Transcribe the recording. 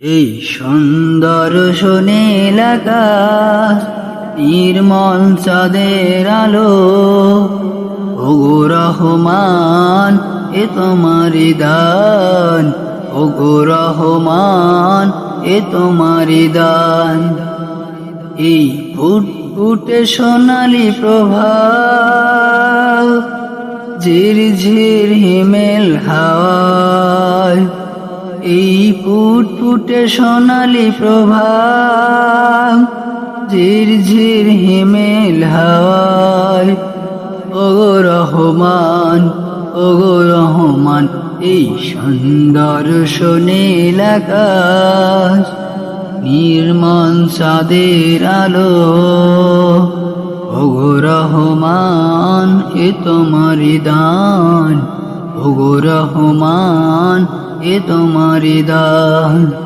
এই সুন্দর শোনে এলাকা নির্মল চাঁদের আলো। ওগো রহমান, এ তোমারি দান। ওগো রহমান, এ তোমারি দান। এই ফুট ফুটে সোনালি প্রভা ঝির ঝির হিমেল হাওয়ায় এই ফুটে সোনালি প্রভা ঝির ঝির হিমেল হাওয়ায়। ওগো রহমান ওগো রহমান, এই সুন্দর সোনেল আকাশ নির্মল সাদের আলো। ওগো রহমান, এ তোমারি দান। ওগো রহমান এ তোমারি দান।